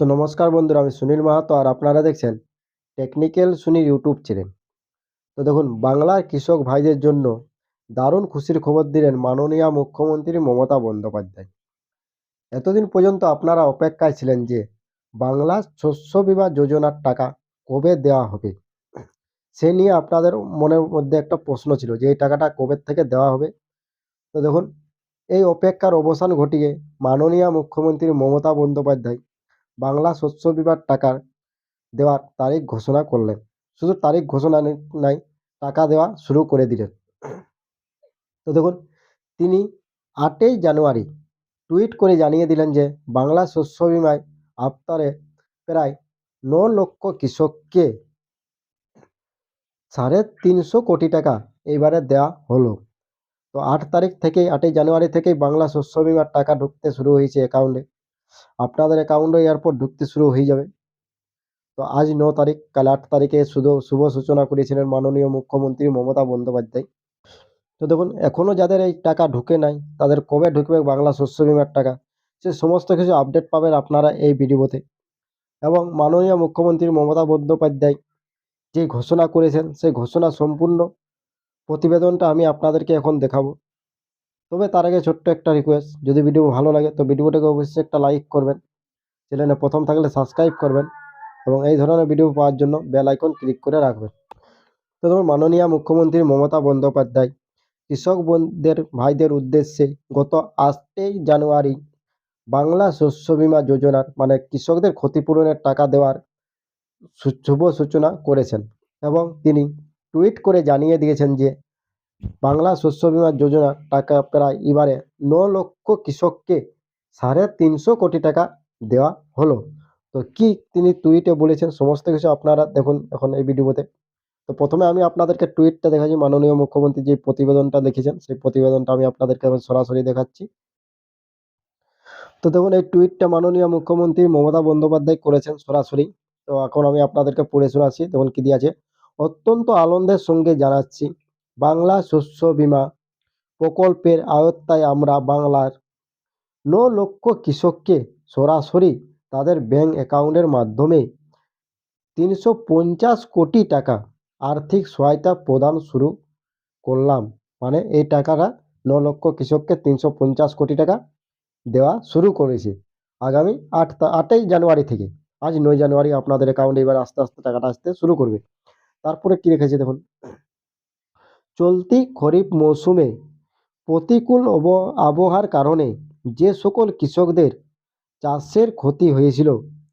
তো নমস্কার বন্ধুরা, আমি সুনীল মাহাতো আর আপনারা দেখছেন টেকনিক্যাল সুনীল ইউটিউব চ্যানেল। তো দেখুন, বাংলার কৃষক ভাইদের জন্য দারুণ খুশির খবর দিলেন মাননীয় মুখ্যমন্ত্রী মমতা বন্দ্যোপাধ্যায়। এতদিন পর্যন্ত আপনারা অপেক্ষায় ছিলেন যে বাংলা শস্য বিমা যোজনার টাকা কবে দেওয়া হবে? সে নিয়ে আপনাদের মনের মধ্যে একটা প্রশ্ন ছিল যে এই টাকাটা কবে থেকে দেওয়া হবে? তো দেখুন, এই অপেক্ষার অবসান ঘটিয়ে মাননীয় মুখ্যমন্ত্রী মমতা বন্দ্যোপাধ্যায় বাংলা শস্য বিমার টাকার দেওয়ার তারিখ ঘোষণা করলেন। শুধু তারিখ ঘোষণা নাই টাকা দেওয়া শুরু করে দিলেন। তো দেখুন, তিনি আটই জানুয়ারি টুইট করে জানিয়ে দিলেন যে, বাংলা শস্য বিমায় আফতারে প্রায় ন লক্ষ কৃষককে সাড়ে তিনশো কোটি টাকা এইবারে দেওয়া হলো। তো আট তারিখ থেকে আটই জানুয়ারি থেকেই বাংলা শস্য বিমার টাকা ঢুকতে শুরু হয়েছে অ্যাকাউন্টে আপনাদের অ্যাকাউন্টে এরপর ঢুকতে শুরু হয়ে যাবে। তো আজ ন তারিখ, কাল আট তারিখে শুধু শুভ সূচনা করেছিলেন মাননীয় মুখ্যমন্ত্রী মমতা বন্দ্যোপাধ্যায়। তো দেখুন এখনও যাদের এই টাকা ঢুকে নাই, তাদের কবে ঢুকবে বাংলা শস্য বিমার টাকা? সে সমস্ত কিছু আপডেট পাবেন আপনারা এই ভিডিওতে। এবং মাননীয় মুখ্যমন্ত্রী মমতা বন্দ্যোপাধ্যায় যে ঘোষণা করেছেন, সেই ঘোষণা সম্পূর্ণ প্রতিবেদনটা আমি আপনাদেরকে এখন দেখাবো। তবে তার আগে ছোট্ট একটা রিকোয়েস্ট যদি ভিডিও ভালো লাগে তো ভিডিওটাকে অবশ্যই একটা লাইক করবেন। চ্যানেলে প্রথম থাকলে সাবস্ক্রাইব করবেন এবং এই ধরনের ভিডিও পাওয়ার জন্য বেল আইকন ক্লিক করে রাখবেন। তো ধরুন মাননীয় মুখ্যমন্ত্রী মমতা বন্দ্যোপাধ্যায়, কৃষক বন্ধুদের ভাইদের উদ্দেশ্যে গত আটই জানুয়ারি বাংলা শস্য বীমা যোজনার মানে কৃষকদের ক্ষতিপূরণের টাকা দেওয়ার শুভ সূচনা করেছেন এবং তিনি টুইট করে জানিয়ে দিয়েছেন যে বাংলা শস্য বীমা যোজনার টাকা প্রায় এবারে ন লক্ষ কৃষককে সাড়ে তিনশো কোটি টাকা দেওয়া হলো। তো কি তিনি টুইটে বলেছেন সমস্ত কিছু আপনারা দেখুন এখন এই ভিডিওতে। তো প্রথমে আমি আপনাদেরকে টুইটটা দেখাচ্ছি। মাননীয় মুখ্যমন্ত্রী যে প্রতিবেদনটা লিখেছেন, সেই প্রতিবেদনটা আমি আপনাদেরকে এখন সরাসরি দেখাচ্ছি। তো দেখুন, এই টুইটটা মাননীয় মুখ্যমন্ত্রী মমতা বন্দ্যোপাধ্যায় করেছেন সরাসরি। তো এখন আমি আপনাদেরকে পড়ে শোনাচ্ছি। দেখুন কি দিয়েছে। অত্যন্ত আনন্দের সঙ্গে জানাচ্ছি। বাংলা শস্য বীমা প্রকল্পের আওতায় আমরা বাংলার ন লক্ষ কৃষককে সরাসরি তাদের ব্যাংক অ্যাকাউন্টের মাধ্যমে তিনশো পঞ্চাশ কোটি টাকা আর্থিক সহায়তা প্রদান শুরু করলাম। মানে এই টাকাটা ন লক্ষ কৃষককে তিনশো পঞ্চাশ কোটি টাকা দেওয়া শুরু করেছে। আগামী আট আটই জানুয়ারি থেকে, আজ নয় জানুয়ারি আপনাদের অ্যাকাউন্টে এবার আস্তে আস্তে টাকাটা আসতে শুরু করবে। তারপরে কি রেখেছে দেখুন। চলতি খরিফ মৌসুমে প্রতিকূল আবহাওয়ার কারণে যে সকল কৃষকদের চাষের ক্ষতি হয়েছিল,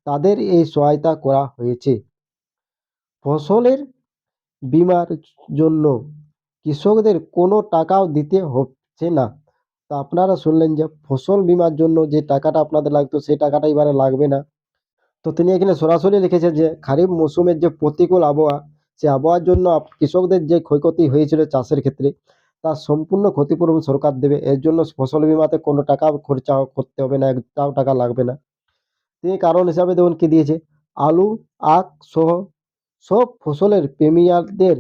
তাদের এই সহায়তা করা হয়েছে। ফসলের বীমার জন্য কৃষকদের কোনো টাকাও দিতে হচ্ছে না। তা আপনারা শুনলেন যে ফসল বীমার জন্য যে টাকাটা আপনাদের লাগতো, সেই টাকাটা এবারে লাগবে না। তো তিনি এখানে সরাসরি লিখেছে যে, খারিফ মৌসুমের যে প্রতিকূল আবহাওয়া সে আবহাওয়ার জন্য কৃষকদের যে ক্ষয়ক্ষতি হয়েছিল চাষের ক্ষেত্রে তার সম্পূর্ণ ক্ষতিপূরণ সরকার দেবে। এর জন্য ফসল বিমাতে কোনো টাকা খরচা করতে হবে না, একটাও টাকা লাগবে না। তিনি কারণ হিসাবে দেখুন কি দিয়েছে। আলু, আখ সহ সব ফসলের প্রেমিয়ারদের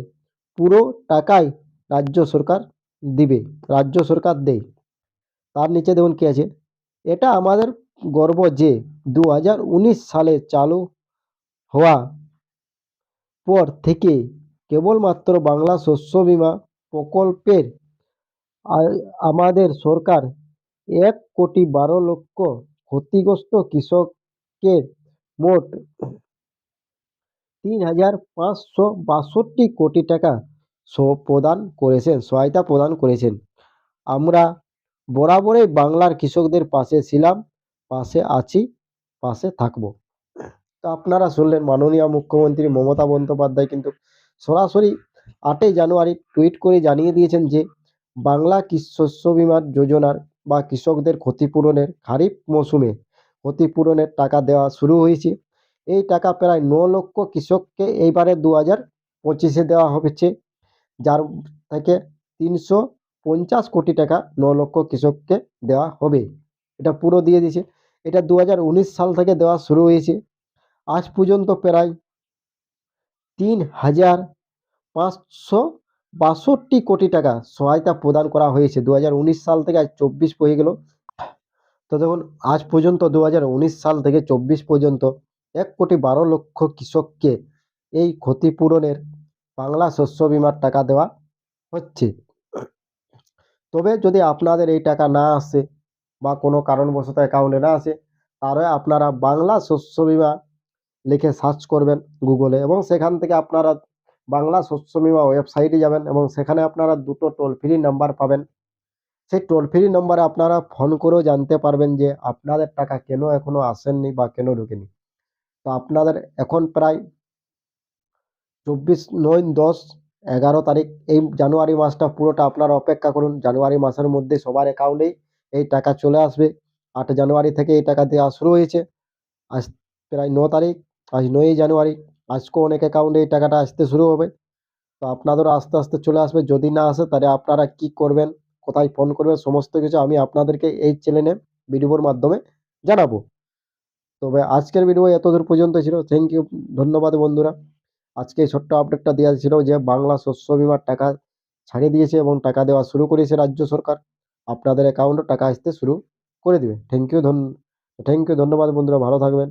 পুরো টাকাই রাজ্য সরকার দিবে, রাজ্য সরকার দেয়। তার নিচে দেখুন কি আছে। এটা আমাদের গর্ব যে দু হাজার উনিশ সালে চালু হওয়া পর থেকে কেবলমাত্র বাংলা শস্য বীমা প্রকল্পের আমাদের সরকার এক কোটি বারো লক্ষ ক্ষতিগ্রস্ত কৃষকের মোট তিন হাজার পাঁচশো বাষট্টি কোটি টাকা প্রদান করেছেন, সহায়তা প্রদান করেছেন। আমরা বরাবরই বাংলার কৃষকদের পাশে ছিলাম, পাশে আছি, পাশে থাকব। তো আপনারা শুনলেন মাননীয় মুখ্যমন্ত্রী মমতা বন্দ্যোপাধ্যায় কিন্তু সরাসরি আটই জানুয়ারি টুইট করে জানিয়ে দিয়েছেন যে, বাংলা শস্য বীমার যোজনার বা কৃষকদের ক্ষতিপূরণের খারিফ মৌসুমে ক্ষতিপূরণের টাকা দেওয়া শুরু হয়েছে। এই টাকা প্রায় ন লক্ষ কৃষককে এইবারে দু হাজার পঁচিশে দেওয়া হচ্ছে, যার থেকে তিনশো পঞ্চাশ কোটি টাকা ন লক্ষ কৃষককে দেওয়া হবে। এটা পুরো দিয়ে দিয়েছে। এটা দু হাজার উনিশ সাল থেকে দেওয়া শুরু হয়েছে। আজ পর্যন্ত প্রায় তিন হাজার পাঁচশো বাষট্টি কোটি টাকা সহায়তা প্রদান করা হয়েছে। দু হাজার উনিশ সাল থেকে আজ চব্বিশ হয়ে গেল। তো দেখুন, আজ পর্যন্ত দু হাজার উনিশ সাল থেকে চব্বিশ পর্যন্ত এক কোটি বারো লক্ষ কৃষককে এই ক্ষতিপূরণের বাংলা শস্য বিমার টাকা দেওয়া হচ্ছে। তবে যদি আপনাদের এই টাকা না আসে বা কোনো কারণবশত অ্যাকাউন্টে না আসে, তাহলে আপনারা বাংলা শস্য বিমা লিখে সার্চ করবেন গুগলে এবং সেখান থেকে আপনারা বাংলা শস্য বিমা ওয়েবসাইটে যাবেন এবং সেখানে আপনারা দুটো টোল ফ্রি নাম্বার পাবেন। সেই টোল ফ্রি নাম্বারে আপনারা ফোন করেও জানতে পারবেন যে আপনাদের টাকা কেন এখনও আসেননি বা কেন ঢোকেনি। তো আপনাদের এখন প্রায় চব্বিশ নয় দশ এগারো তারিখ এই জানুয়ারি মাসটা পুরোটা আপনারা অপেক্ষা করুন। জানুয়ারি মাসের মধ্যে সবার অ্যাকাউন্টেই এই টাকা চলে আসবে। আট জানুয়ারি থেকে এই টাকা দেওয়া শুরু হয়েছে। আজ প্রায় ন তারিখ। আজ নয়ই জানুয়ারি, আজকেও অনেক অ্যাকাউন্টে এই টাকাটা আসতে শুরু হবে। তো আপনাদেরও আস্তে আস্তে চলে আসবে, যদি না আসে তাহলে আপনারা কি করবেন, কোথায় ফোন করবেন, সমস্ত কিছু আমি আপনাদেরকে এই চ্যানেলে ভিডিওর মাধ্যমে জানাব। তবে আজকের ভিডিও এতদূর পর্যন্ত ছিল থ্যাংক ইউ ধন্যবাদ বন্ধুরা। আজকে ছোট্ট আপডেটটা দেওয়া ছিল যে বাংলা শস্য বিমার টাকা ছাড়িয়ে দিয়েছে এবং টাকা দেওয়া শুরু করেছে রাজ্য সরকার। আপনাদের অ্যাকাউন্টে টাকা আসতে শুরু করে দেবে। থ্যাংক ইউ ধন থ্যাংক ইউ ধন্যবাদ বন্ধুরা, ভালো থাকবেন।